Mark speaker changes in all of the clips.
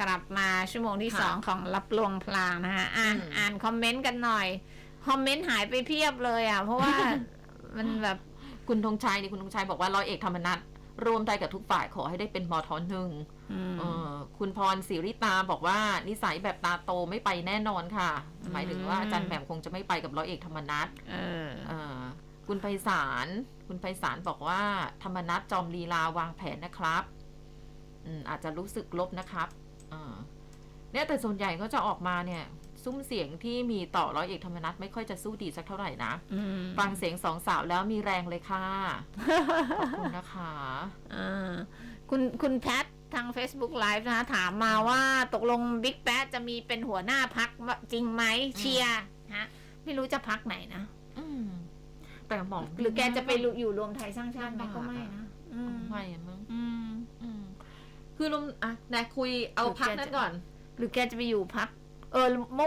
Speaker 1: กลับมาชั่วโมงที่
Speaker 2: ค่ะ
Speaker 1: สองของรับลวงพลางนะคะอ่าน
Speaker 2: อืม
Speaker 1: อ่านคอมเมนต์กันหน่อย คอมเมนต์หายไปเพียบเลยอะ เพราะว่ามันแบบ
Speaker 2: คุณธงชัยนี่คุณธงชัยบอกว่าร้อยเอกธรรมนัฐร่วมใจกับทุกฝ่ายขอให้ได้เป็นมทหนึ่ง
Speaker 1: อืม
Speaker 2: เออคุณพรศิริตาบอกว่านิสัยแบบตาโตไม่ไปแน่นอนค่ะ หมายถึงว่าอาจารย์แหม่มคงจะไม่ไปกับร้อยเอกธรรมนัฐ
Speaker 1: เออ
Speaker 2: เออคุณไพศาลคุณไพศาลบอกว่าธรรมนัฐจอมลีลาวางแผนนะครับอืมอาจจะรู้สึกลบนะครับ เออเนี่ยแต่ส่วนใหญ่ก็จะออกมาเนี่ย ซุ้มเสียงที่มีต่อร้อยเอกธรรมนัฐไม่ค่อยจะสู้ดีสักเท่าไหร่นะ
Speaker 1: อืม
Speaker 2: ฟังเสียงสองสาวแล้วมีแรงเลยค่ะ ขอบคุณนะคะ
Speaker 1: เออคุณคุณแพททาง Facebook Live นะคะถามมาว่าตกลงบิ๊กแป๊ดจะมีเป็นหัวหน้าพักจริงไหมเชียร์ฮะ ไม่รู้จะพักไหนนะ
Speaker 2: อืมแต่หมอง
Speaker 1: หรือแกจะไปอยู่รวมไทยสร้างชาติไหมก็ไม่นะอืม
Speaker 2: ไม่อะมั้ง
Speaker 1: อืม
Speaker 2: อืม คือลมอะแนคุยเอาพักนั้นก่อน
Speaker 1: หรือแกจะไปอยู่พัก เออโม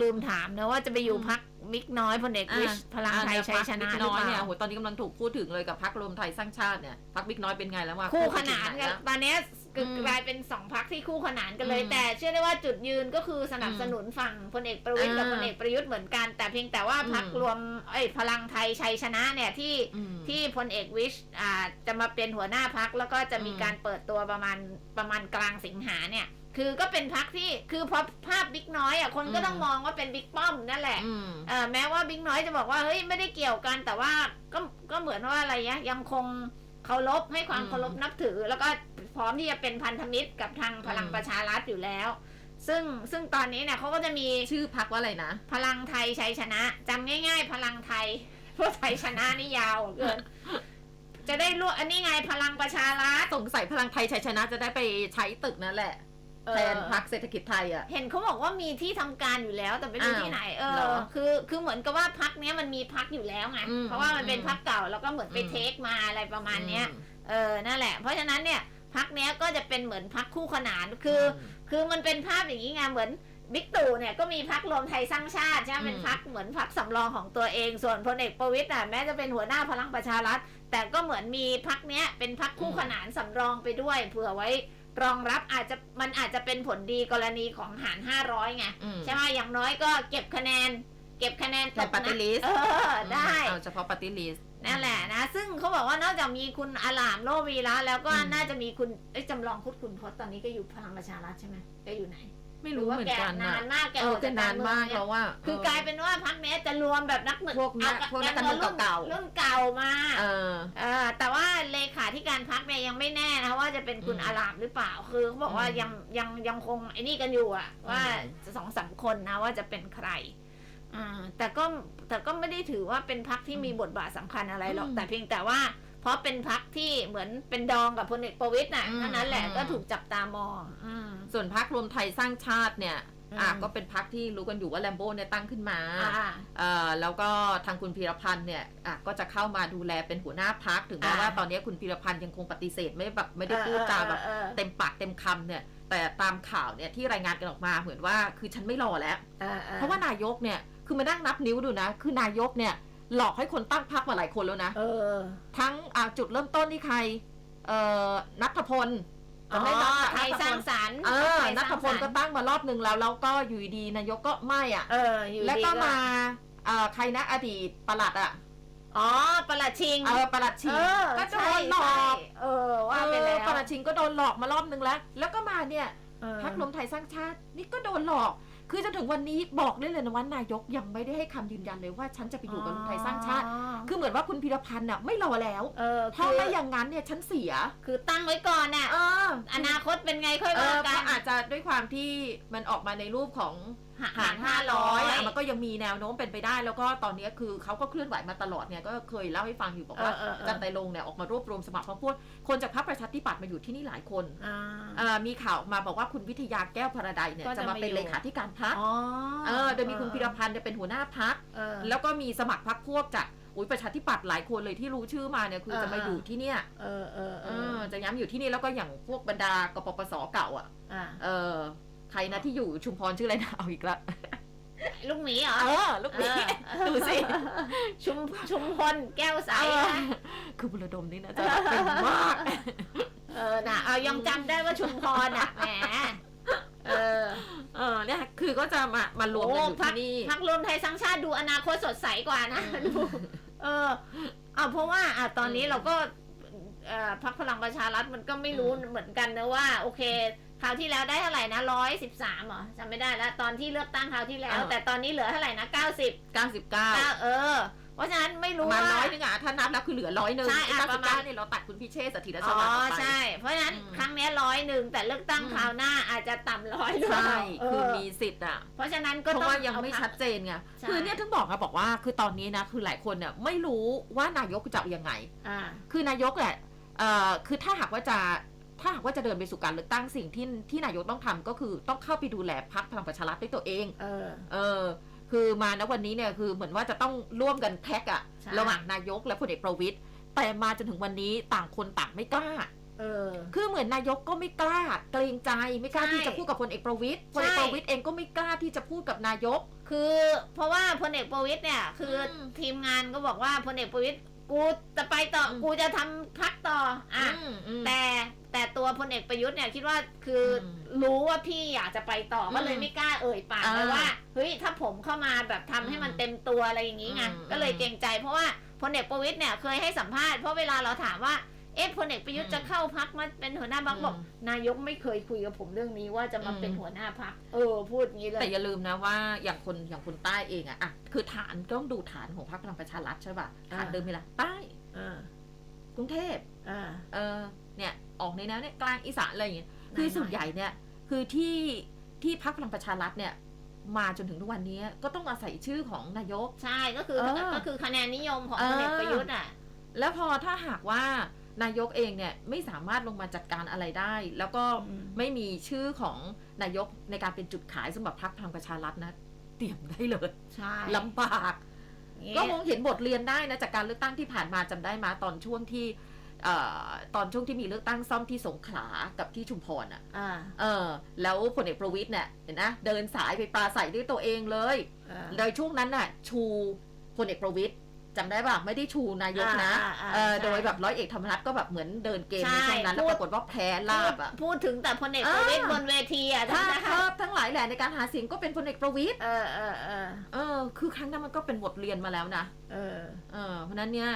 Speaker 1: ลืมถามนะว่าจะไปอยู่พักบิ๊กน้อยพลเอกวิช
Speaker 2: อะ
Speaker 1: พลังไทย
Speaker 2: อะ
Speaker 1: ชัยชนะ
Speaker 2: พรรคบิ๊ก
Speaker 1: หรือ
Speaker 2: น้อย
Speaker 1: เป
Speaker 2: เนี่ย
Speaker 1: ล่า
Speaker 2: โหตอนนี้กำลังถูกพูดถึงเลยกับพักรวมไทยสร้างชาติเนี่ยพักบิ๊กน้อยเป็นไงแล้วว่า
Speaker 1: คู่ขนาน
Speaker 2: ไปถึงไห
Speaker 1: กัน
Speaker 2: แล้ว
Speaker 1: ตอนเนี้ ย
Speaker 2: อืม
Speaker 1: กลายเป็นสองพักที่คู่ขนานกันเลย
Speaker 2: อืม
Speaker 1: แต่เชื่อได้ว่าจุดยืนก็คือสนับสนุนฝั่งพลเอกประวิตยกับ
Speaker 2: อ่า
Speaker 1: พลเอกประยุทธ์เหมือนกัน แต่เพียงแต่ว่า
Speaker 2: อืม
Speaker 1: พักรวมเอ้ยพลังไทยชัยชนะเนี่ยที่
Speaker 2: อืม
Speaker 1: ที่พลเอกวิชอ่าจะมาเป็นหัวหน้าพักแล้วก็จะมี
Speaker 2: อืม
Speaker 1: การเปิดตัวประมาณประมาณกลางสิงหาเนี่ยคือก็เป็นพักที่คือพอภาพบิ๊กน้อยอะคนก็
Speaker 2: อืม
Speaker 1: ต้องมองว่าเป็นบิ๊กป้อมนั่นแหละ
Speaker 2: อืม
Speaker 1: เออแม้ว่าบิ๊กน้อยจะบอกว่าเฮ้ยไม่ได้เกี่ยวกันแต่ว่าก็ก็เหมือนว่าอะไรยะยังคง เคารพให้ความ
Speaker 2: อืม
Speaker 1: เคารพนับถือ แล้วก็พร้อมที่จะเป็นพันธมิตรกับทางพลัง
Speaker 2: อืม
Speaker 1: ประชารัฐอยู่แล้ว ซึ่งซึ่งตอนนี้เนี่ยเขาก็จะมี
Speaker 2: ชื่อพักว่าอะไรนะ
Speaker 1: พลังไทยชัยชนะจำง่าย ๆ พลังไทยเพราะไทยชนะนี่ยาวเหลือเกินจะได้รู้อันนี้ไงพลังประชารัฐ
Speaker 2: สงสัยพลังไทยชัยชนะจะได้ไปใช้ตึกนั่นแหละ
Speaker 1: เออ
Speaker 2: แทนพักเศรษฐกิจไทยอะ
Speaker 1: เห็นเขาบอกว่ามีที่ทำการอยู่แล้วแต่ไม่รู้
Speaker 2: อ้าว
Speaker 1: ที่ไหนเอ
Speaker 2: เหร
Speaker 1: อ
Speaker 2: อ
Speaker 1: คือคือเหมือนกับว่าพักเนี้ยมันมีพักอยู่แล้วไง
Speaker 2: อืม
Speaker 1: เพราะว่ามันเป็น
Speaker 2: อืม
Speaker 1: พักเก่าแล้วก็เหมือนไป
Speaker 2: อืม
Speaker 1: เทคมาอะไรประมาณเนี้ย
Speaker 2: อืม
Speaker 1: เออนั่นแหละ เพราะฉะนั้นเนี่ยพักเนี้ยก็จะเป็นเหมือนพักคู่ขนานคือ
Speaker 2: ม
Speaker 1: คือมันเป็นภาพอย่างนี้ไงเหมือนบิ๊กตู่เนี่ยก็มีพักรวมไทยสร้างชาติใช่ไหม
Speaker 2: อืม
Speaker 1: เป็นพักเหมือนพักสำรองของตัวเองส่วนพลเอกประวิตยอะแม้จะเป็นหัวหน้าพลังประชารัฐ แต่ก็เหมือนมีพักเนี้ยเป็นพักคู่ขนานสำรองไปด้วยเผื่อไว้ รองรับอาจจะมันอาจจะเป็นผลดีกรณีของหารห้าร้อยไง
Speaker 2: อืม
Speaker 1: ใช่ไหมอย่างน้อยก็เก็บคะแนน เก็บคะแนน
Speaker 2: ใน party list
Speaker 1: เออได้
Speaker 2: เอาเฉพาะปฏิลิส
Speaker 1: นั่นแหละนะ ซึ่งเขาบอกว่านอกจากมีคุณอาลามโลวีระแล้วก็
Speaker 2: อืม
Speaker 1: น่าจะมีคุณเอ้ยจำลองพุทธคุณพจน์ตอนนี้ก็อยู่พลังประชารัฐใช่ไหมแกอยู่ไหน
Speaker 2: ไม่รู้เหมือนกัน
Speaker 1: หรือว่าแกนานมากแก
Speaker 2: เออ
Speaker 1: ออก
Speaker 2: แก
Speaker 1: จาก
Speaker 2: นานมาก
Speaker 1: การเมืองเนี่ย
Speaker 2: แล้วว่า
Speaker 1: คือกลายเป็นว่าพักนี้ยจะรวมแบบนักหมึก
Speaker 2: พวกนัก
Speaker 1: เอา
Speaker 2: พวกนักการเมืองเก่าๆ
Speaker 1: รุ่นเก่ามา
Speaker 2: เออ
Speaker 1: เออแต่ว่าเลขาธิการพักเนี่ยยังไม่แน่นะว่าจะเป็นคุณ
Speaker 2: อืม
Speaker 1: อาลามหรือเปล่าคือเขาบอกว่า
Speaker 2: อืม
Speaker 1: ยังยังยังคงไอ้นี่กันอยู่อะว่า
Speaker 2: อืม
Speaker 1: สองสามคนนะว่าจะเป็นใครอ่าแต่ก็แต่ก็ไม่ได้ถือว่าเป็นพักที่มีบทบาทสำคัญอะไรหรอก
Speaker 2: อืม
Speaker 1: แต่เพียงแต่ว่า เพราะเป็นพักที่เหมือนเป็นดองกับพลเอกประวิตยน่ะ
Speaker 2: อืม
Speaker 1: เท่านั้นแหละ
Speaker 2: อืม
Speaker 1: ก็ถูกจับตามองอืม
Speaker 2: ส่วนพักรวมไทยสร้างชาติเนี่ย อะ
Speaker 1: อืม
Speaker 2: ก็เป็นพักที่รู้กันอยู่ว่าแลมโบ้เนี่ยตั้งขึ้นมา
Speaker 1: อ่า
Speaker 2: เอ่อแล้วก็ทางคุณพีรพันธ์เนี่ยอะก็จะเข้ามาดูแลเป็นหัวหน้าพักถึงแม้
Speaker 1: อ่า
Speaker 2: ว่าตอนนี้คุณพีรพันธ์ยังคงปฏิเสธไม่แบบไม่ได้พูดจาแบบ
Speaker 1: เออ
Speaker 2: เต็มปากเต็มคำเนี่ย แต่ตามข่าวเนี่ยที่รายงานกันออกมาเหมือนว่าคือฉันไม่รอแล้ว
Speaker 1: เออออ
Speaker 2: เพราะว่านายกเนี่ยคือมานั่งนับนิ้วดูนะ คือนายกเนี่ย หลอกให้คนตั้งพักมาหลายคนแล้วนะ
Speaker 1: เออ
Speaker 2: ทั้งอะจุดเริ่มต้นที่ใคร เอ่อนัทพล
Speaker 1: อ๋อ
Speaker 2: จำได้นัท
Speaker 1: ไทยสร้างสรรค์
Speaker 2: เออ
Speaker 1: ไทยส
Speaker 2: นั
Speaker 1: ร้าง
Speaker 2: ทพล
Speaker 1: สรรค์
Speaker 2: ก็ตั้งมารอบหนึ่งแล้วแล้วก็อยู่ดีๆนายกก็ไม่อะ
Speaker 1: เอออยู่
Speaker 2: แล้ว
Speaker 1: ดี
Speaker 2: ก็มาเอ่อใครนะอดีตปลัดอะ
Speaker 1: อ๋อประหลัดชิง
Speaker 2: เออปลัดชิง
Speaker 1: เออ
Speaker 2: ก็โด
Speaker 1: ใช่
Speaker 2: นหลอก
Speaker 1: ใช่เออ ว่าไปแล้ว
Speaker 2: เออปลัดชิงก็โดนหลอกมารอบนึงแล้ว แล้วก็มาเนี่ย
Speaker 1: เออ
Speaker 2: พักรวมไทยสร้างชาติ นี่ก็โดนหลอก คือจนถึงวันนี้บอกได้เลยนะว่านายกยังไม่ได้ให้คำยืนยันเลยว่าฉันจะไปอยู่กับรวมไทยสร้างชาติ คือเหมือนว่าคุณพีรพันธ์น่ะไม่รอแล้ว
Speaker 1: เออ
Speaker 2: เพ
Speaker 1: คื
Speaker 2: ราะ
Speaker 1: อ
Speaker 2: ไม่อย่างนั้นเนี่ยฉันเสีย
Speaker 1: คือตั้งไว้ก่อนน่ะ
Speaker 2: เออ
Speaker 1: อนาคตเป็นไงค่อย
Speaker 2: เอ
Speaker 1: ว่า
Speaker 2: อ
Speaker 1: กั
Speaker 2: ก็
Speaker 1: น
Speaker 2: อาจจะด้วยความที่มันออกมาในรูปของ
Speaker 1: หา
Speaker 2: หาร
Speaker 1: ร
Speaker 2: ห้า
Speaker 1: ห้า
Speaker 2: ร้
Speaker 1: ร้
Speaker 2: อ
Speaker 1: อยย
Speaker 2: มันก็ยังมีแนวโน้มเป็นไปได้ แล้วก็ตอนนี้คือเขาก็เคลื่อนไหวมาตลอดเนี่ยก็เคยเล่าให้ฟังอยู่บอกว่า
Speaker 1: เออเออเออ
Speaker 2: จันไตรลงค์เนี่ยออกมารวบรวมสมัครพรรคพวกคนจากพรรคประชาธิปัตย์มาอยู่ที่นี่หลายคน
Speaker 1: อ่า
Speaker 2: เอ่อมีข่าวออกมาบอกว่าคุณวิทยาแก้วพระใดเนี่ย
Speaker 1: ก็จะ
Speaker 2: จะมาเป็น
Speaker 1: มาอยู่
Speaker 2: เลขาธิการพรรค
Speaker 1: อ๋อ
Speaker 2: เออโดยมีคุณพีรพันธ์เนี่ยเป็นหัวหน้าพรรค
Speaker 1: เออ
Speaker 2: แล้วก็มีสมัครพรรคพวกจากอุ้ยประชาธิปัตย์หลายคนเลยที่รู้ชื่อมาเนี่ยคือ
Speaker 1: เออ
Speaker 2: จะมา
Speaker 1: เออ
Speaker 2: อ
Speaker 1: อ
Speaker 2: ยู่ที่เนี่ย
Speaker 1: เออเออเอ
Speaker 2: เอ
Speaker 1: อ
Speaker 2: อจะย้ำอยู่ที่นี่แล้วก็อย่างพวกบรรดากปปสเก่าอะ
Speaker 1: อ่า
Speaker 2: เออ ใครนะที่อยู่ชุมพรชื่ออะไรนะเอาอีกละ
Speaker 1: ลูกหมีเหรอ
Speaker 2: เออลูกนี้
Speaker 1: เออ
Speaker 2: ดูสิ
Speaker 1: ชุมชุมพลแก้วใส
Speaker 2: เออ
Speaker 1: นะ
Speaker 2: คือบุรดมนี่นะจะเป็นมาก
Speaker 1: เออน่ะเอายังจำได้ว่าชุมพรอะแหม
Speaker 2: คือก็จะมามารวมกันอยู่
Speaker 1: พั
Speaker 2: ที่นี่
Speaker 1: พักรวมไทยสร้างชาติดูอนาคตสดใสกว่านะ
Speaker 2: อืม
Speaker 1: ดูเออเอาเพราะว่าอะตอนนี้
Speaker 2: อืม
Speaker 1: เราก็เอ่อพักพลังประชารัฐมันก็ไม่รู้
Speaker 2: อืม
Speaker 1: เหมือนกันนะว่า โอเคคราวที่แล้วได้เท่าไหร่นะร้อยสิบสามเหรอจำไม่ได้แล้วตอนที่เลือกตั้งคราวที่แล้ว แต่ตอนนี้เหลือเท่าไหร่นะเก้าสิบ
Speaker 2: เก้าสิบเก้า
Speaker 1: เออเพ ราะฉะนั้นไม่
Speaker 2: ป
Speaker 1: รู้
Speaker 2: ระมาณ
Speaker 1: ว่า
Speaker 2: ร้อยนึงอะถ้านับแล้วคือเหลือร้อยหนึ่ง
Speaker 1: ใช่อะ
Speaker 2: เก้า
Speaker 1: ป
Speaker 2: สิ
Speaker 1: ระ
Speaker 2: บ
Speaker 1: มา
Speaker 2: เก้า
Speaker 1: ณ
Speaker 2: เนี่ยเราตัดคุณพิเชษฐ์สถิรส
Speaker 1: อ๋อ
Speaker 2: วัสดิ์ออกไป
Speaker 1: ใช่ เพราะฉะนั้น
Speaker 2: อืม
Speaker 1: ครั้งเนี้ร้อยหนึ่งแต่เลือกตั้ง
Speaker 2: อืม
Speaker 1: คราวหน้าอาจจะต่ำร้อยด้วย
Speaker 2: ใช่
Speaker 1: เอ
Speaker 2: คือ
Speaker 1: อ
Speaker 2: มีสิทธิ์อะ
Speaker 1: เพราะฉะนั้นก็
Speaker 2: เพราะ
Speaker 1: ต้อง
Speaker 2: ว่ายัง
Speaker 1: เอา
Speaker 2: ไม่
Speaker 1: พรรค
Speaker 2: ชัดเจนไง
Speaker 1: ใช่
Speaker 2: คือเนี่ยถึงบอกอะบอกว่าคือตอนนี้นะคือหลายคนเนี่ยไม่รู้ว่านายกจะเอายังไง
Speaker 1: อ่า
Speaker 2: คือนายกแหละเอ่อคือถ้าหากว่าจะถ้าหากว่าจะเดินไปสู่การเลือกตั้งสิ่งที่ที่นายกต้องทำก็คือต้องเข้าไปดูแลพรรคพลังประชารัฐด้วยตัวเอง
Speaker 1: เออ
Speaker 2: เออ คือมาณวันนี้เนี่ยคือเหมือนว่าจะต้องร่วมกันแท็กอะ
Speaker 1: ใช่
Speaker 2: ระหว่างนายกและพลเอกประวิตยแต่มาจนถึงวันนี้ต่างคนต่างไม่กล้า
Speaker 1: เออ
Speaker 2: คือเหมือนนายกก็ไม่กล้า เกรงใจไม่กล้า
Speaker 1: ใช่
Speaker 2: ที่จะพูดกับพลเอกประวิตยพลเอก
Speaker 1: ใช่
Speaker 2: ประวิตยเองก็ไม่กล้าที่จะพูดกับนายก
Speaker 1: คือเพราะว่าพลเอกประวิตยเนี่ยคืออ
Speaker 2: ม
Speaker 1: ทีมงานก็บอกว่าพลเอกประวิตยกูจะไปต่ออ
Speaker 2: ม
Speaker 1: กูจะทำพักต่ออะ
Speaker 2: อืมอืม
Speaker 1: แต่ แต่ตัวพลเอกประยุทธ์เนี่ยคิดว่าคืออ
Speaker 2: ม
Speaker 1: รู้ว่าพี่อยากจะไปต่ออ
Speaker 2: ม
Speaker 1: ก็เลยไม่กล้าเอ่ยปาก
Speaker 2: อ่า
Speaker 1: เลยว่าเฮ้ยถ้าผมเข้ามาแบบทำให้มัน
Speaker 2: อืม
Speaker 1: เต็มตัวอะไรอย่างนี้ไง
Speaker 2: อืม
Speaker 1: ก็เลยเกรงใจ เพราะว่าพลเอกประวิตยเนี่ยเคยให้สัมภาษณ์เพราะเวลาเราถามว่าเอ๊ะพลเอกประยุทธ์
Speaker 2: อืม
Speaker 1: จะเข้าพักมาเป็นหัวหน้าพักบอก
Speaker 2: อืม
Speaker 1: นายกไม่เคยคุยกับผมเรื่องนี้ว่าจะมา
Speaker 2: อืม
Speaker 1: เป็นหัวหน้าพักเออ พูดอย่างนี้เลย
Speaker 2: แต่อย่าลืมนะว่าอย่างคนอย่างคนใต้เองอะอะคือฐานก็ต้องดูฐานของพรรคพลังประชารัฐใช่ป่ะฐาน
Speaker 1: อ่า
Speaker 2: เดิมมีอะไรใต้
Speaker 1: อ่าก
Speaker 2: รุงเทพ
Speaker 1: อ่า
Speaker 2: เออ เนี่ยออกในแนวเนี่ยกลางอีสานอะไรอย่างเงี้ย
Speaker 1: ไหน
Speaker 2: คือ
Speaker 1: หน่อย
Speaker 2: ส่วนใหญ่เนี่ยคือที่ที่พรรคพลังประชารัฐเนี่ยมาจนถึงทุกวันนี้ก็ต้องอาศัยชื่อของนายก
Speaker 1: ใช่ก็คือ
Speaker 2: เออ
Speaker 1: ก็คือคะแนนนิยมของ
Speaker 2: เออ
Speaker 1: พลเอกประยุทธ์อะ
Speaker 2: แล้วพอถ้าหากว่านายกเองเนี่ยไม่สามารถลงมาจัดการอะไรได้ แล้วก็
Speaker 1: อืม
Speaker 2: ไม่มีชื่อของนายกในการเป็นจุดขายสำหรับพรรคพลังประชารัฐนะเตรียมได้เลย
Speaker 1: ใช่
Speaker 2: ลำบาก
Speaker 1: นี่
Speaker 2: ก็คงเห็นบทเรียนได้นะจากการเลือกตั้งที่ผ่านมาจำได้มาตอนช่วงที่เอ่อ ตอนช่วงที่มีเลือกตั้งซ่อมที่สงขลากับที่ชุมพรอะ
Speaker 1: อ่า
Speaker 2: เออ แล้วพลเอกประวิตยเนี่ยเห็นนะเดินสายไปปราศัยด้วยตัวเองเลย
Speaker 1: อ่า
Speaker 2: โดยช่วงนั้นน่ะ ชูพลเอกประวิตยจำได้ป่ะไม่ได้ชูนายกนะ
Speaker 1: อ่าอ่า
Speaker 2: เออ
Speaker 1: ใช่
Speaker 2: โดยแบบร้อยเอกธรรมนัฐก็แบบเหมือนเดินเกมใน
Speaker 1: ใช่
Speaker 2: ช่วงนั้นแล้ว
Speaker 1: พูด
Speaker 2: ปรากฏว่าแพ้ลาบอะ
Speaker 1: พูดถึงแต่พลเอกประวิตย
Speaker 2: อ่า
Speaker 1: บนเวทีอะ
Speaker 2: ถ้า
Speaker 1: จำได้
Speaker 2: ภาพทั้งหลายแหละในการหาเสียงก็เป็นพลเอกประวิตย
Speaker 1: เออเออเออ
Speaker 2: เออ คือครั้งนั้นมันก็เป็นบทเรียนมาแล้วนะ
Speaker 1: เออ
Speaker 2: เออเพราะฉะนั้นเนี่ย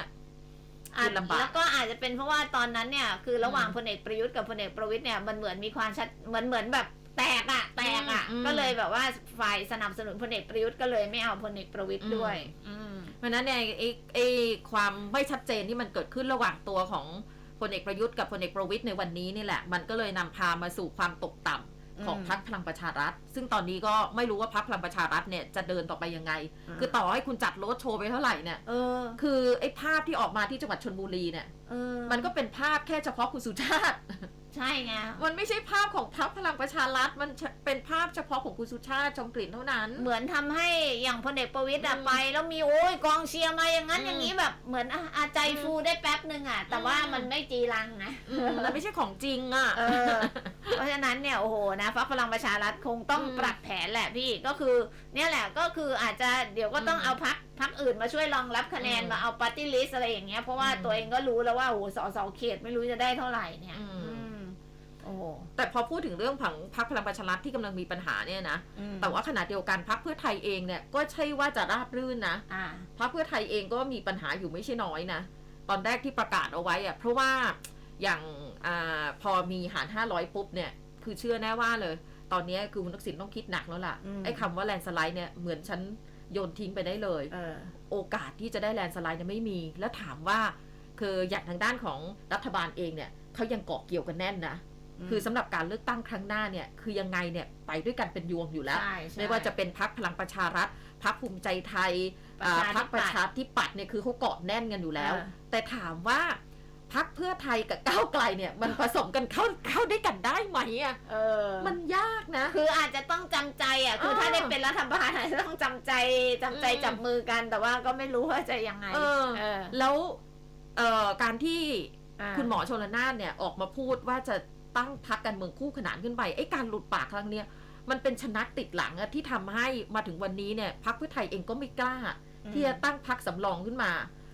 Speaker 1: อาจ
Speaker 2: ลำบาก
Speaker 1: แล้วก็อาจจะเป็นเพราะว่าตอนนั้นเนี่ย คือระหว่าง
Speaker 2: อืม
Speaker 1: พลเอกประยุทธ์กับพลเอกประวิตยเนี่ยมันเหมือนมีความชัดเหมือนเหมือนแบบแตกอะแตกอะ
Speaker 2: อืม
Speaker 1: ก็เลยแบบว่าฝ่ายสนับสนุนพลเอกประยุทธ์ก็เลยไม่เอาพลเอกประวิตย
Speaker 2: อืม
Speaker 1: ด้วยอืม
Speaker 2: เพราะฉะนั้นเนี่ยไอ้ไอ้ความไม่ชัดเจนที่มันเกิดขึ้นระหว่างตัวของพลเอกประยุทธ์กับพลเอกประวิตยในวันนี้นี่แหละ มันก็เลยนำพามาสู่ความตกต่ำ ของ
Speaker 1: อืม
Speaker 2: พรรคพลังประชารัฐ ซึ่งตอนนี้ก็ไม่รู้ว่าพรรคพลังประชารัฐเนี่ยจะเดินต่อไปยังไง คือต่อให้คุณจัดโรดโชว์ไปเท่าไหร่เนี่ย
Speaker 1: เออ
Speaker 2: คือไอ้ภาพที่ออกมาที่จังหวัดชนบุรีเนี่ย
Speaker 1: เออ
Speaker 2: มันก็เป็นภาพแค่เฉพาะคุณสุชาติ
Speaker 1: ใช่ไง
Speaker 2: มันไม่ใช่ภาพของพรรคพลังประชารัฐมันเป็นภาพเฉพาะของคุณสุชาติชมกลิ่นเท่านั้น
Speaker 1: เหมือนทำให้อย่างพลเอกประวิตยอะ
Speaker 2: อืม
Speaker 1: ไป แล้วมีโอ้ยกองเชียร์มาอย่างนั้น
Speaker 2: อืม
Speaker 1: อย่างนี้แบบเหมือนอะอาใจฟูได้แป๊บหนึ่งอะแต่ว่า
Speaker 2: อืม
Speaker 1: มันไม่จีรังนะ
Speaker 2: อืมมันไม่ใช่ของจริงอะ
Speaker 1: เออเพราะฉะนั้นเนี่ยโอ้โหนะพรรคพลังประชารัฐคงต้อง
Speaker 2: อืม
Speaker 1: ปรับแผนแหละพี่ก็คือ เนี่ยแหละก็คืออาจจะเดี๋ยวก็ต้อง
Speaker 2: อืม
Speaker 1: เอาพักพักอื่นมาช่วยรองรับคะแนน
Speaker 2: อืม
Speaker 1: มาเอาปาร์ตี้ลิสอะไรอย่างเงี้ยเพราะว่า
Speaker 2: อืม
Speaker 1: ตัวเองก็รู้แล้วว่าโอ้โหสสเขตไม่รู้จะได้เท่าไหร่เนี่ย
Speaker 2: อืม
Speaker 1: อืม โอ้โห
Speaker 2: แต่พอพูดถึงเรื่องผังพรรคพลังประชารัฐที่กำลังมีปัญหาเนี่ยนะ
Speaker 1: อืม
Speaker 2: แต่ว่าขณะเดียวกันพรรคเพื่อไทยเองเนี่ยก็ใช่ว่าจะราบรื่นนะ
Speaker 1: อ่า
Speaker 2: พรรคเพื่อไทยเองก็มีปัญหาอยู่ไม่ใช่น้อยนะตอนแรกที่ประกาศเอาไว้อะเพราะว่าอย่างอาพอมีหาร 500 ปุ๊บเนี่ย คือเชื่อแน่ว่าเลย ตอนนี้คือคุณทักษิณต้องคิดหนักแล้วล่ะ
Speaker 1: อืม
Speaker 2: ไอ้คำว่าแลนสไลด์เนี่ยเหมือนฉันโยนทิ้งไปได้เลย
Speaker 1: เออ
Speaker 2: โอกาสที่จะได้แลนสไลด์เนี่ยไม่มี แล้วถามว่าคืออย่างทางด้านของรัฐบาลเองเนี่ยเขายังเกาะเกี่ยวกันแน่นนะ คือสำหรับการเลือกตั้งครั้งหน้าเนี่ยคือยังไงเนี่ยไปด้วยกันเป็นยวงอยู่แล้ว
Speaker 1: ใช่ใช่
Speaker 2: ไม่ว่าจะเป็นพักพลังประชารัฐพักภูมิใจไทยอ่า
Speaker 1: ประชาธิปัตย์
Speaker 2: พักประชาธิปัตย์เนี่ยคือเขาเกาะแน่นกันอยู่แล้ว
Speaker 1: เออ
Speaker 2: แต่ถามว่าพักเพื่อไทยกับก้าวไกลเนี่ย มันผสมกันเข้าเข้าด้วยกันได้ไหมอะ
Speaker 1: เออ
Speaker 2: มันยากนะ
Speaker 1: คืออาจจะต้องจำใจอะคือ
Speaker 2: เออ
Speaker 1: ถ้าได้เป็นรัฐบาลอาจจะต้องจำใจจำใจ
Speaker 2: อืม
Speaker 1: จับมือกัน แต่ว่าก็ไม่รู้ว่าจะยังไง
Speaker 2: เออ
Speaker 1: เออ
Speaker 2: แล้วเอ่อการที่
Speaker 1: อ่า
Speaker 2: คุณหมอชลนานเนี่ยออกมาพูดว่าจะ ตั้งพักการเมืองคู่ขนานขึ้นไปไอ้การหลุดปากครั้งเนี้ยมันเป็นชนักติดหลังอะที่ทำให้มาถึงวันนี้เนี่ยพักเพื่อไทยเองก็ไม่กล้า ที่จะตั้งพักสำรองขึ้นมา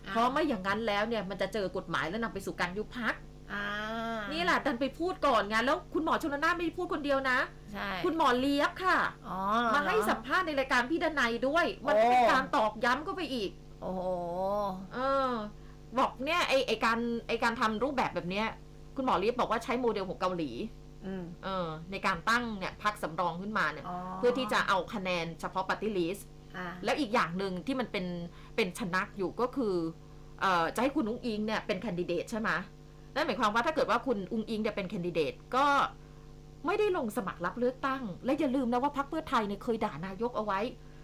Speaker 2: เพราะไม่อย่างนั้นแล้วเนี่ยมันจะเจอกฎหมายและนำไปสู่การยุบพัก
Speaker 1: อ่า
Speaker 2: นี่แหละดันไปพูดก่อนไงแล้วคุณหมอชนละนานไม่ได้พูดคนเดียวนะ
Speaker 1: ใช่
Speaker 2: คุณหมอเลียบค่ะ
Speaker 1: อ๋อ
Speaker 2: มาให้
Speaker 1: เหรอ
Speaker 2: สัมภาษณ์ในรายการพี่ดนัยด้วย มัน
Speaker 1: โอ้
Speaker 2: เป็นการตอกย้ำเข้าไปอีก
Speaker 1: โอ้โห
Speaker 2: เออ บอกเนี่ยไอไอการไอการทำรูปแบบแบบเนี้ย คุณหมอเลียบบอกว่าใช้โมเดลของเกาหลี
Speaker 1: อืม
Speaker 2: เออในการตั้งเนี่ยพักสำรองขึ้นมาเนี่ย
Speaker 1: อ๋อ
Speaker 2: เพื่อที่จะเอาคะแนนเฉพาะปฏิลิส
Speaker 1: อ่า
Speaker 2: แล้วอีกอย่างหนึ่งที่มันเป็นเป็นชนักอยู่ก็คือเอ่อจะให้คุณอุ้งอิงเนี่ยเป็นแคนดิเดตใช่ไหมนั่นหมายความว่าถ้าเกิดว่าคุณอุ้งอิงเนี่ยเป็นแคนดิเดตก็ไม่ได้ลงสมัครรับเลือกตั้ง และอย่าลืมนะว่าพรรคเพื่อไทยเนี่ยเคยด่านายกเอาไว้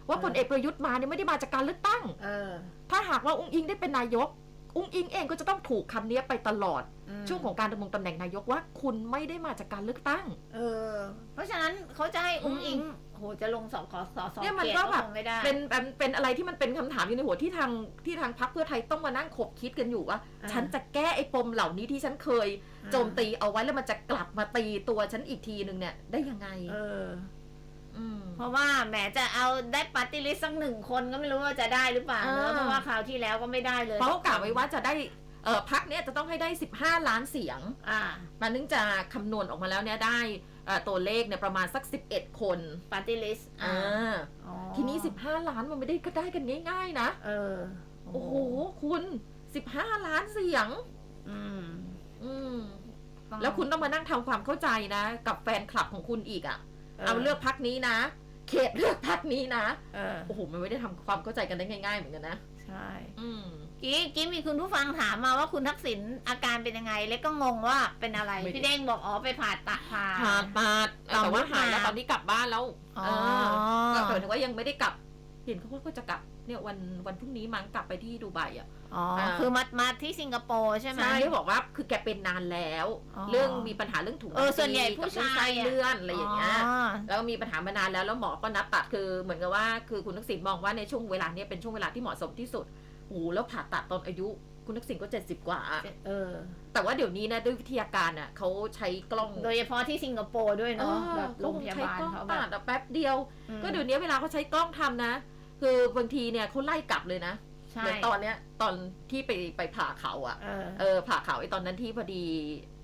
Speaker 2: ว่าพลเอกประยุทธ์มาเนี่ยไม่ได้มาจากการเลือกตั้ง
Speaker 1: เออ
Speaker 2: ถ้าหากว่าอุ้งอิงได้เป็นนายก อุ้งอิงเองก็จะต้องถูกคำนี้ไปตลอด
Speaker 1: อืม
Speaker 2: ช่วงของการดำรงตำแหน่งนายกว่า คุณไม่ได้มาจากการเลือกตั้ง
Speaker 1: เออ เพราะฉะนั้นเขาจะให้อุ้งอิงโหจะลงสอบขอสอสอ
Speaker 2: เนี่ยมัน
Speaker 1: เขต
Speaker 2: ก็แบบ
Speaker 1: คงไม่ได้
Speaker 2: เป็นเป็นเป็นอะไรที่มันเป็นคำถามอยู่ในหัวที่ทางที่ทางพรรคเพื่อไทยต้องมานั่งขบคิดกันอยู่ว่า
Speaker 1: อ่า
Speaker 2: ฉันจะแก้ไอ้ปมเหล่านี้ที่ฉันเคย โจมตีเอาไว้แล้วมันจะกลับมาตีตัวฉันอีกทีหนึ่งเนี่ยได้ยังไง
Speaker 1: เออ
Speaker 2: อืม
Speaker 1: เพราะว่าแหมจะเอาได้ปาร์ตี้ลิสต์สักหนึ่งคนก็ไม่รู้ว่าจะได้หรือเปล่าเน
Speaker 2: อ่า
Speaker 1: อะเพราะว่าคราวที่แล้วก็ไม่ได้เลย
Speaker 2: เพราะเขากล่าวไว้ว่าจะได้เออพักเนี่ยจะต้องให้ได้ 15 ล้านเสียง
Speaker 1: อ่า
Speaker 2: มันนึงจะคำนวณออกมาแล้วเนี่ยได้เอ่อตัวเลขเนี่ยประมาณสัก 11 คน
Speaker 1: ปาร์ตี้ลิสต์
Speaker 2: อ่า
Speaker 1: อ๋อ
Speaker 2: ทีนี้ 15 ล้านมันไม่ได้ก็ได้กันง่าย ๆ นะ
Speaker 1: เออ
Speaker 2: โอ้โห คุณ 15 ล้านเสียง
Speaker 1: อืม
Speaker 2: อืม
Speaker 1: ต้อง
Speaker 2: แล้วคุณต้องมานั่งทำความเข้าใจนะ กับแฟนคลับของคุณอีกอะ่ะ เอาเลือกพักนี้นะ เขตเลือกพักนี้นะ
Speaker 1: เออ
Speaker 2: โอ้โหมันไม่ได้ทำความเข้าใจกันได้ง่ายๆเหมือนกันนะ
Speaker 1: ใช่
Speaker 2: อืม
Speaker 1: กี้กี้มีคุณผู้ฟังถามมาว่าคุณทักษิณอาการเป็นยังไง เล็กก็งงว่าเป็นอะไร
Speaker 2: ไม่
Speaker 1: พี่เด้งบอกอ๋อไปผ่าตัดผ่า
Speaker 2: ผ่าตัด
Speaker 1: ต่อม
Speaker 2: แต่ว่าหายแล้ว
Speaker 1: ลูกหมาก
Speaker 2: ตอนนี้กลับบ้านแล้ว
Speaker 1: อ๋อ
Speaker 2: เออก็หมายถึงว่ายังไม่ได้กลับ เห็นเขาว่าก็จะกลับ เนี่ยวันวันพรุ่งนี้มั้งกลับไปที่ดูไบอะ
Speaker 1: อ๋อ
Speaker 2: อ่า
Speaker 1: คือมามาที่สิงคโปร์ใช่ไหม
Speaker 2: ใช่เขาบอกว่าคือแกเป็นนานแล้ว
Speaker 1: อ๋อ
Speaker 2: เรื่องมีปัญหาเรื่องถุง
Speaker 1: เออ
Speaker 2: น้ำ
Speaker 1: ส่วนใหญ่
Speaker 2: ดี
Speaker 1: ผู้
Speaker 2: กับเรื่อง
Speaker 1: ชาย
Speaker 2: ไส้
Speaker 1: อะ
Speaker 2: เลื่อนอะไรอย่างเงี้ย
Speaker 1: อ๋อ
Speaker 2: แล้วมีปัญหามานานแล้วแล้วหมอก็นัดตัดคือเหมือนกับว่าคือคุณทักษิณมองว่าในช่วงเวลาเนี้ยเป็นช่วงเวลาที่เหมาะสมที่สุดโอ้โหแล้วผ่าตัดตอนอายุคุณทักษิณก็70กว่า
Speaker 1: เออ
Speaker 2: แต่ว่าเดี๋ยวนี้นะด้วยวิทยาการอะเขาใช้กล้อง
Speaker 1: โดยเฉพาะที่สิงคโปร์ด้วย
Speaker 2: เอ
Speaker 1: เนาะ
Speaker 2: อ
Speaker 1: แบบโรงพยาบาล
Speaker 2: ใช้กล้อง
Speaker 1: เขาแบ
Speaker 2: ตั
Speaker 1: บ
Speaker 2: ดอะแป๊บเดียว
Speaker 1: อืม
Speaker 2: ก็เดี๋ยวนี้เวลาเขาใช้กล้องทำนะ คือบางทีเนี่ยเขาไล่กลับเลยนะ
Speaker 1: ใช่
Speaker 2: เหมือนตอนเนี้ยตอนที่ไปไปผ่าเขาอะ
Speaker 1: เออ
Speaker 2: เออผ่าเขาไอ้ตอนนั้นที่พอดี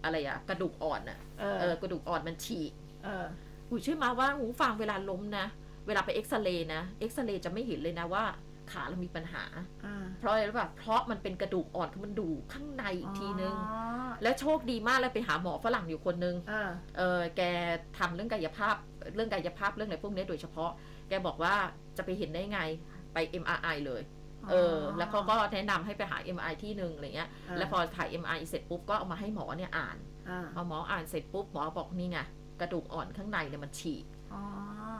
Speaker 2: อะไรอะกระดูกอ่อนอะ
Speaker 1: เอ
Speaker 2: เออ
Speaker 1: อก
Speaker 2: ระดูกอ่อนมันฉีก
Speaker 1: เออ
Speaker 2: หูเชื่อมาว่าหูฟังเวลาล้มนะเวลาไปเอ็กซเรย์นะเอ็กซเรย์จะไม่เห็นเลยนะว่าขาเรามีปัญหา
Speaker 1: อ่า
Speaker 2: เพราะอะไรรู้ป่ะเพราะมันเป็นกระดูกอ่อนคือมันดูข้างในอีกทีนึง
Speaker 1: อ๋อ
Speaker 2: แล้วโชคดีมากเลยไปหาหมอฝรั่งอยู่คนนึง
Speaker 1: เออ
Speaker 2: เออแกทำเรื่องกายภาพ เรื่องกายภาพเรื่องอะไรพวกนี้โดยเฉพาะแกบอกว่าจะไปเห็นได้ไงไป MRI เลย เออ แล้วเขาก็แนะนำให้ไปหา MRI ที่หนึ่งอะไรเงี้ย แล้วพอถ่าย MRI เสร็จปุ๊บก็เอามาให้หมอเนี่ยอ่าน
Speaker 1: อ่า
Speaker 2: พอหมออ่านเสร็จปุ๊บหมอบอกนี่ไงกระดูกอ่อนข้างในเนี่ยมันฉีก
Speaker 1: อ๋อ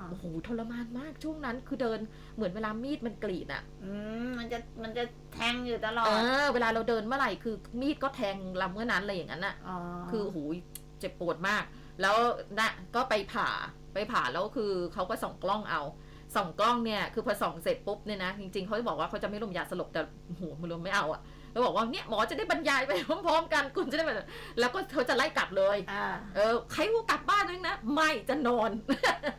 Speaker 2: โอ้โหทรมานมากช่วงนั้นคือเดินเหมือนเวลามีดมันกรีดอะ
Speaker 1: อืมมันจะมันจะแทงอยู่ตลอ
Speaker 2: เอ
Speaker 1: ด
Speaker 2: อเวลาเราเดินเมื่อไหร่คือมีดก็แทงลำเมื่อนั้นอะไรอย่างนั้นอะ
Speaker 1: อ๋อ
Speaker 2: คือโอ้โหเจ็บปวดมาก แล้วนะก็ไปผ่าไปผ่าแล้วคือเขาก็ส่องกล้องเอา ส่องกล้องเนี่ยคือพอส่องเสร็จปุ๊บเนี่ยนะจริงๆเขาจะบอกว่าเขาจะไม่ลมยาสลบแต่หัวมันลมไม่เอาอะแล้วบอกว่าเนี่ยหมอจะได้บรรยายไปพร้อมๆกันคุณจะได้แบบแล้วก็เขาจะไล่กลับเลย
Speaker 1: อ่า
Speaker 2: เออใครกูกลับบ้านนึงนะไม่จะนอน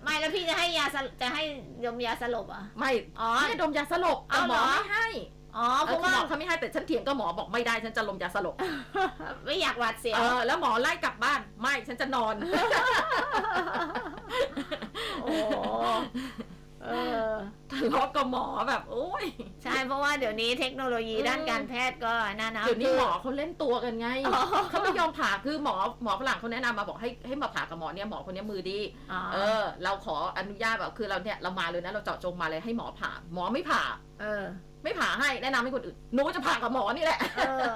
Speaker 1: ไม่แล้วพี่จะให้ยาสลจะให้ยมยาสลบอะ
Speaker 2: ไม่
Speaker 1: อ๋อ
Speaker 2: ไม่ดมยาสลบแต่
Speaker 1: เอา
Speaker 2: ห
Speaker 1: เห
Speaker 2: ม
Speaker 1: ร
Speaker 2: อ
Speaker 1: อ
Speaker 2: ไม่ให้
Speaker 1: อ๋อ
Speaker 2: เอ
Speaker 1: เพ
Speaker 2: อ
Speaker 1: ราะ
Speaker 2: คุณ
Speaker 1: ว่า
Speaker 2: หมอเขาไม่ให้แต่ฉันเถียงกับหมอบอกไม่ได้ฉันจะลมยาสลบ
Speaker 1: ไม่อยากหวาดเสียว
Speaker 2: เออแล้วหมอไล่กลับบ้านไม่ฉันจะนอน
Speaker 1: โอ้ เออ
Speaker 2: ทะเลาะกับหมอแบบ โอ้ย
Speaker 1: ใช่เพราะว่าเดี๋ยวนี้เทคโนโลยี
Speaker 2: อืม
Speaker 1: ด้านการแพทย์ก็น่านะ
Speaker 2: เดี๋ยวนี้
Speaker 1: คือ
Speaker 2: หมอเขาเล่นตัวกันไง
Speaker 1: อ๋อ
Speaker 2: เขาไม่ยอมผ่าคือหมอหมอฝรั่งเขาแนะนำมาบอกให้ให้มาผ่ากับหมอเนี่ยหมอคนนี้มือดี
Speaker 1: อ๋อ
Speaker 2: เออ เราขออนุญาตแบบคือเราเนี่ยเรามาเลยนะเราเจาะจงมาเลยให้หมอผ่า หมอไม่ผ่า
Speaker 1: เออ
Speaker 2: ไม่ผ่าให้แนะนำให้คนอื่นหนูจะผ่ากับหมอนี่แหละ
Speaker 1: เออ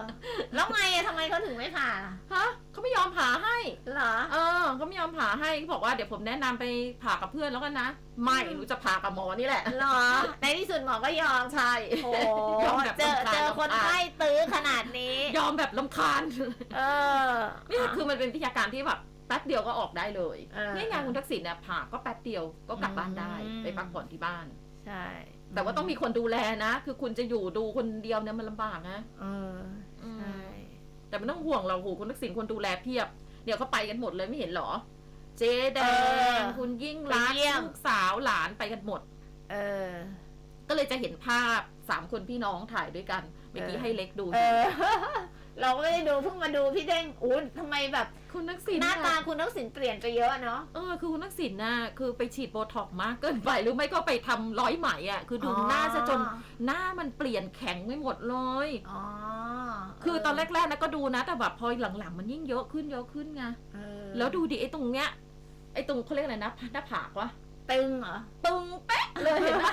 Speaker 1: แล้วไงอะทำไมเขาถึงไม่ผ่า
Speaker 2: ฮะเขาไม่ยอมผ่าให้
Speaker 1: เหรอ
Speaker 2: เออเขาไม่ยอมผ่าให้เขาบอกว่าเดี๋ยวผมแนะนำไปผ่ากับเพื่อนแล้วกันนะ ไม่
Speaker 1: อืม
Speaker 2: หนูจะผ่ากับหมอนี่แหละ
Speaker 1: เหรอ ในที่สุดหมอก็ยอม
Speaker 2: ใช่
Speaker 1: โอ้
Speaker 2: ยอมแบบ
Speaker 1: เจอ
Speaker 2: รำคาญ
Speaker 1: เจอคน
Speaker 2: รำคาญ
Speaker 1: ไข้ตื้อขนาดนี้
Speaker 2: ยอมแบบลำคาญ
Speaker 1: เออ
Speaker 2: นี่คือมันเป็นวิทยาการที่แบบแป๊บเดียวก็ออกได้เลย
Speaker 1: เออ
Speaker 2: นี่ไงคุณทักษิณเนี่ยผ่าก็แป๊บเดียวก็กลับบ้านได้
Speaker 1: อืม
Speaker 2: ไปพักผ่อนที่บ้าน
Speaker 1: ใช่
Speaker 2: แต่ว่าต้องมีคนดูแลนะ คือคุณจะอยู่ดูคนเดียวเนี่ยมันลำบากนะ
Speaker 1: เออ
Speaker 2: อืม
Speaker 1: ใช่
Speaker 2: แต่ไม่ต้องห่วงเราโหคุณทักษิณคนดูแลเพียบ เดี๋ยวเขาไปกันหมดเลยไม่เห็นเหรอ เจ๊แด
Speaker 1: เองอ
Speaker 2: คุณยิ่งรักษ
Speaker 1: ไปเยี่ยม
Speaker 2: ณ์ลูกสาวหลานไปกันหมด
Speaker 1: เออ
Speaker 2: ก็เลยจะเห็นภาพสามคนพี่น้องถ่ายด้วยกัน เมื่อกี้
Speaker 1: เออ
Speaker 2: ให้เล็กดู
Speaker 1: เออ
Speaker 2: ค
Speaker 1: เราก็ไม่ได้ดูเพิ่งมาดูพี่เด้งอุ้นทำไมแบบ
Speaker 2: คุณทักษิณ
Speaker 1: หน้าตา
Speaker 2: น่ะ
Speaker 1: คุณทักษิณเปลี่ยนไปเยอะเนาะ
Speaker 2: เออคือคุณทักษิณน่ะคือไปฉีดโบท็อกซ์มากเกินไปหรือไม่ก็ไปทำร้อยไหมอะคือดูหน้าซะจนหน้ามันเปลี่ยนแข็งไม่หมดเลย
Speaker 1: อ๋อ
Speaker 2: คือตอนแรกๆนะก็ดูนะ แต่แบบพอหลังๆ มันยิ่งเยอะขึ้นเยอะขึ้นไง
Speaker 1: เออ
Speaker 2: แล้วดูดิไอ้ตรงเนี้ยไอ้ตรงเขาเรียกอะไรนะหน้าผากวะ
Speaker 1: ตึงเหรอ
Speaker 2: ตึงเป๊ะเลยเห็นไหม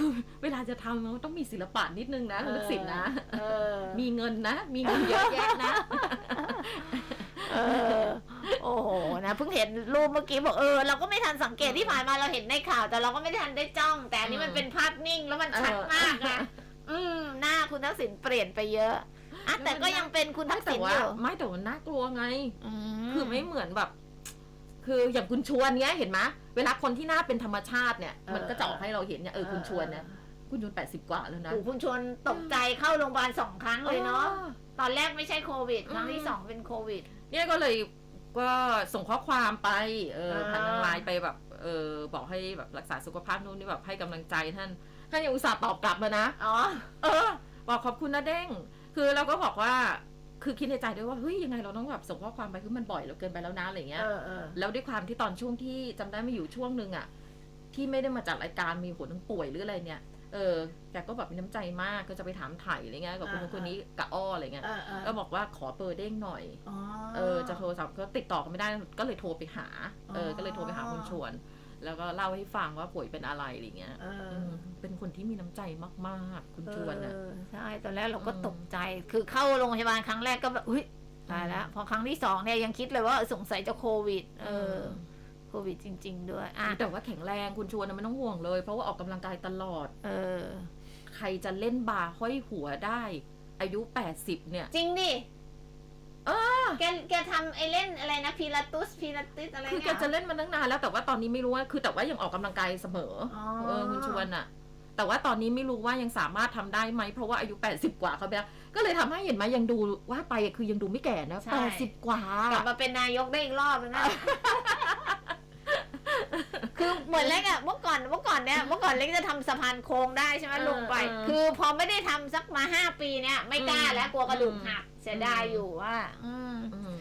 Speaker 2: คือเวลาจะทำมันต้องมีศิลปะนิดนึงนะคุณทักษิณนะ
Speaker 1: เออ
Speaker 2: มีเงินนะ มีเงินเยอะแยะนะ
Speaker 1: เออโอ้โหนะเพิ่งเห็นรูปเมื่อกี้บอกเออเราก็ไม่ทันสังเกตที่ผ่านมาเราเห็นในข่าว แต่เราก็ไม่ทันได้จ้อง แต่อันนี้มันเป็นภาพนิ่งแล้วมันชัดมากนะอืมหน้าคุณทักษิณเปลี่ยนไปเยอะอะแต่ก็ยังเป็นคุณทัก
Speaker 2: แต่
Speaker 1: ษิณ
Speaker 2: ว่า
Speaker 1: อยู่
Speaker 2: ไม่แต่ว่าน่ากลัวไง
Speaker 1: ม
Speaker 2: คือไม่เหมือนแบบ คืออย่างคุณชวนเนี้ยเห็นไหมเวลาคนที่หน้าเป็นธรรมชาติเนี่ยมันก็จะออกให้เราเห็นเนี่ยเออคุณชวนเนี่ยคุณชวนแปดสิบกว่าแล้วนะ
Speaker 1: โอ้คุณชวนตกใจเข้าโรงพยาบาลสองครั้งเลยเนาะ
Speaker 2: ออ
Speaker 1: ตอนแรกไม่ใช่โควิด ครั้งที่
Speaker 2: อืม
Speaker 1: สองเป็นโควิด
Speaker 2: เนี่ยก็เลยก็ส่งข้อความไปเออ
Speaker 1: อ่า
Speaker 2: ผ่านทางไลน์ไปแบบเออบอกให้แบบรักษาสุขภาพนู่นนี่แบบให้กำลังใจท่านท่านยังอุตส่าห์ตอบกลับมานะ
Speaker 1: อ๋อ
Speaker 2: เออ บอกขอบคุณนะเด้ง คือเราก็บอกว่า คือคิดในใจด้วยว่าเฮ้ยยังไงเราต้องแบบส่งข้อความไปคือมันบ่อยเหลือเกินไปแล้วนะอะไรเงี้ย
Speaker 1: เออเออ
Speaker 2: แล้วด้วยความที่ตอนช่วงที่จำได้ไม่อยู่ช่วงหนึ่งอะที่ไม่ได้มาจัดรายการมีหัวทั้งป่วยหรืออะไรเนี่ย เออแกก็แบบมีน้ำใจมากก็จะไปถามไถ่อะไรเงี้ยกับคนนู้นคนนี้กับอ้ออะไรเงี้ย
Speaker 1: เออเออ
Speaker 2: ก็บอกว่าขอเบอร์เด้งหน่อย
Speaker 1: อ๋อ
Speaker 2: เออจะโทรศัพท์ก็ติดต่อกันไม่ได้ก็เลยโทรไปหา เออ
Speaker 1: อ๋อ
Speaker 2: ก็เลยโทรไปหาคุณชวน แล้วก็เล่าให้ฟังว่าป่วยเป็นอะไรอะไรเงี้ย
Speaker 1: เออ
Speaker 2: มเป็นคนที่มีน้ำใจมากๆ คุณชวนอะ
Speaker 1: เออใช่ตอนแรกเราก็
Speaker 2: อืม
Speaker 1: ตกใจ คือเข้าโรงพยาบาลครั้งแรกก็แบบอุ้ยตายแล้วพอครั้งที่สองเนี่ยยังคิดเลยว่าสงสัยจะโควิด เออ โควิดจริง ๆ ด้วยอะ
Speaker 2: แต่ว่าแข็งแรงคุณชวนน่ะไม่ต้องห่วงเลย เพราะว่าออกกำลังกายตลอด
Speaker 1: เออ
Speaker 2: ใครจะเล่นบาร์ห้อยหัวได้ อายุ 80 เนี่ย
Speaker 1: จริงดิ
Speaker 2: เออ
Speaker 1: แกแกทำไอเล่นอะไรนะพีลาตุสพีลาติสอะไร
Speaker 2: คือแก
Speaker 1: เนี่ย
Speaker 2: จะเล่นมาตั้งนานแล้วแต่ว่าตอนนี้ไม่รู้ว่าคือแต่ว่ายังออกกำลังกายเสมออ
Speaker 1: อ๋อ
Speaker 2: เออคุณชวนอะแต่ว่าตอนนี้ไม่รู้ว่ายังสามารถทำได้ไหมเพราะว่าอายุ 80 กว่าเขาไปแล้วก็เลยทำให้เห็นไหมยังดูว่าไปคือยังดูไม่แก่นะ
Speaker 1: ใช่
Speaker 2: 80กว่า
Speaker 1: กลับมาเป็นนายกได้อีกรอบนึงนะคือเหมือนเล็กอะเมื่อก่อนเมื่อก่อนเนี่ยเมื่อก่อนเล็กจะทำสะพานโค้งได้ใช่ไหม
Speaker 2: เออ
Speaker 1: ลงไป
Speaker 2: เออ
Speaker 1: คือพอไม่ได้ทำสักมาห้าปีเนี่ยไม่กล้าแล้วกลัวกระดูกหัก เสียดาย
Speaker 2: อืม
Speaker 1: อยู่ว่า อืม
Speaker 2: อืม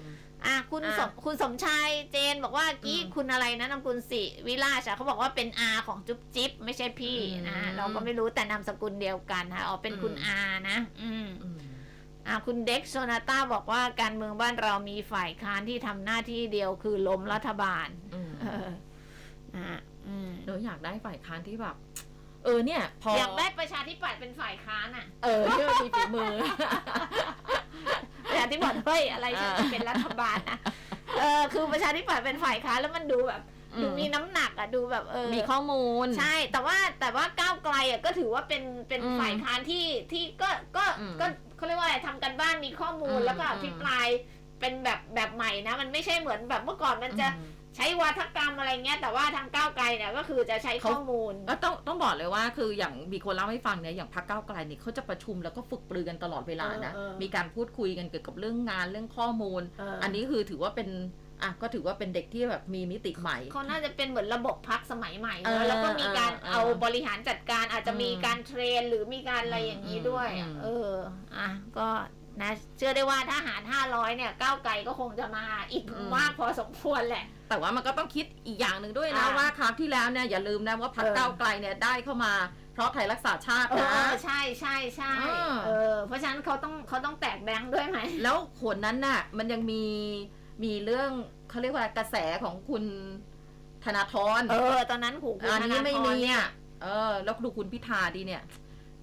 Speaker 1: อะคุณ
Speaker 2: อะ
Speaker 1: สมคุณสมชายเจนบอกว่ากี้
Speaker 2: อืม
Speaker 1: คุณอะไรนะนามคุณสิวิลาชอะเขาบอกว่าเป็นอาของจุ๊บจิ๊บไม่ใช่พี่
Speaker 2: อืม
Speaker 1: นะเราก็ไม่รู้แต่นามสกุลเดียวกันค่ะอ๋อเป็นคุณ
Speaker 2: อืม
Speaker 1: อานะ อืม
Speaker 2: อืม
Speaker 1: อะคุณเด็กโซนาต้าบอกว่าการเมืองบ้านเรามีฝ่ายค้านที่ทำหน้าที่เดียวคือล้มรัฐบาล
Speaker 2: อืม
Speaker 1: เออนะฮะอืม
Speaker 2: หนูอยากได้ฝ่ายค้านที่แบบ เออเนี่ยพอ
Speaker 1: อยากได้ประชาธิปัตย์เป็นฝ่ายค้านอะ
Speaker 2: เออที่มันมีฝีมือ
Speaker 1: ประ ชาธิปัตย์เฮ้ยอะไรฉันจะเป็นรัฐบาลนะเออคือประชาธิปัตย์เป็นฝ่ายค้านแล้วมันดูแบบ
Speaker 2: อืม
Speaker 1: ดูมีน้ำหนักอะดูแบบเออ
Speaker 2: มีข้อมูล
Speaker 1: ใช่ แต่ว่าแต่ว่าก้าวไกลอะก็ถือว่าเป็นเป็น
Speaker 2: อืม
Speaker 1: ฝ่ายค้านที่ที่ก็ก็
Speaker 2: อืม
Speaker 1: ก็เขาเรียกว่าอะไรทำกันบ้านมีข้อมูล
Speaker 2: อืม
Speaker 1: แล้วก็อภิปรายเป็นแบบแบบใหม่นะ มันไม่ใช่เหมือนแบบเมื่อก่อนมันจะ
Speaker 2: อืม
Speaker 1: ใช้วาทกรรมอะไรเงี้ยแต่ว่าทางก้าวไกลเนี่ยก็คือจะใช้ข้อมูล
Speaker 2: ก็ต้องต้องบอกเลยว่าคืออย่างมีคนเล่าให้ฟังเนี่ยอย่างพรรคก้าวไกลเนี่ยเขาจะประชุมแล้วก็ฝึกปรือกันตลอดเวลานะ
Speaker 1: เออเออ
Speaker 2: มีการพูดคุยกันเกี่ยวกับเรื่องงานเรื่องข้อมูล
Speaker 1: เอออั
Speaker 2: อันนี้คือถือว่าเป็นอะก็ถือว่าเป็นเด็กที่แบบมีมิติใหม่
Speaker 1: เขาน่าจะเป็นเหมือนระบบพักสมัยใหม่
Speaker 2: เออ
Speaker 1: นะแล้วก็มีการ
Speaker 2: เออ
Speaker 1: เอาบริหารจัดการอาจจะมี
Speaker 2: อืม
Speaker 1: การเทรนหรือมีการอะไรอย่างนี้ด้วย
Speaker 2: อืม
Speaker 1: เออ อะก็นะเชื่อได้ว่าถ้าหารห้าร้อยเนี่ยก้าวไกลก็คงจะมาอีกมากพอสมควรแหละ
Speaker 2: แต่ว่ามันก็ต้องคิดอีกอย่างหนึ่งด้วยนะ
Speaker 1: อ่า
Speaker 2: ว่าคราวที่แล้วเนี่ยอย่าลืมนะว่าพรรค
Speaker 1: เออ
Speaker 2: ก้าวไกลเนี่ยได้เข้ามา เพราะไทยรักษาชาติ
Speaker 1: เอ
Speaker 2: นะ
Speaker 1: อใช่ใช่ใช่
Speaker 2: อ่า
Speaker 1: เออเพราะฉะนั้นเขาต้องเขาต้องแตกแบงค์ด้วยไหม
Speaker 2: แล้วขนนั้นน่ะมันยังมีมีเรื่องเขาเรียกว่ากระแสของคุณธนาธร
Speaker 1: เออ ตอนนั้นหูคุณ
Speaker 2: อันนี้ไม่มี
Speaker 1: ธนาธรเนี่ย
Speaker 2: อะเออ แล้วดูคุณพิธาดีเนี่ย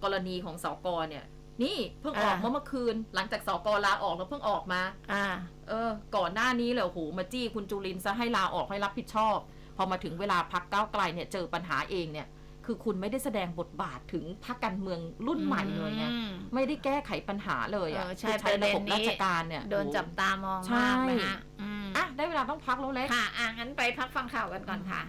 Speaker 2: กรณีของสกเนี่ย นี่เพิ่งออก
Speaker 1: อ่า
Speaker 2: เมื่อเมื่อคืน หลังจากสกลาออกแล้วเพิ่งออกมา
Speaker 1: อ่า
Speaker 2: เออ ก่อนหน้านี้เลยโอ้โหมาจี้คุณจุลินทร์ซะให้ลาออกให้รับผิดชอบ พอมาถึงเวลาพักก้าวไกลเนี่ยเจอปัญหาเองเนี่ย คือคุณไม่ได้แสดงบทบาทถึงพรรคการเมืองรุ่นใหม่เลยไง
Speaker 1: อืม
Speaker 2: ไม่ได้แก้ไขปัญหาเลยอะ
Speaker 1: เออใช่
Speaker 2: คือใช้ระบบ
Speaker 1: ประเด็นนี้
Speaker 2: ราชการเนี่ย
Speaker 1: โดนจับตามอง
Speaker 2: ใช่
Speaker 1: มากนะฮะอืม
Speaker 2: อะได้เวลาต้องพักแล้วเล็ก
Speaker 1: ค่ะอะงั้นไปพักฟังข่าวกันก่อนค่ะ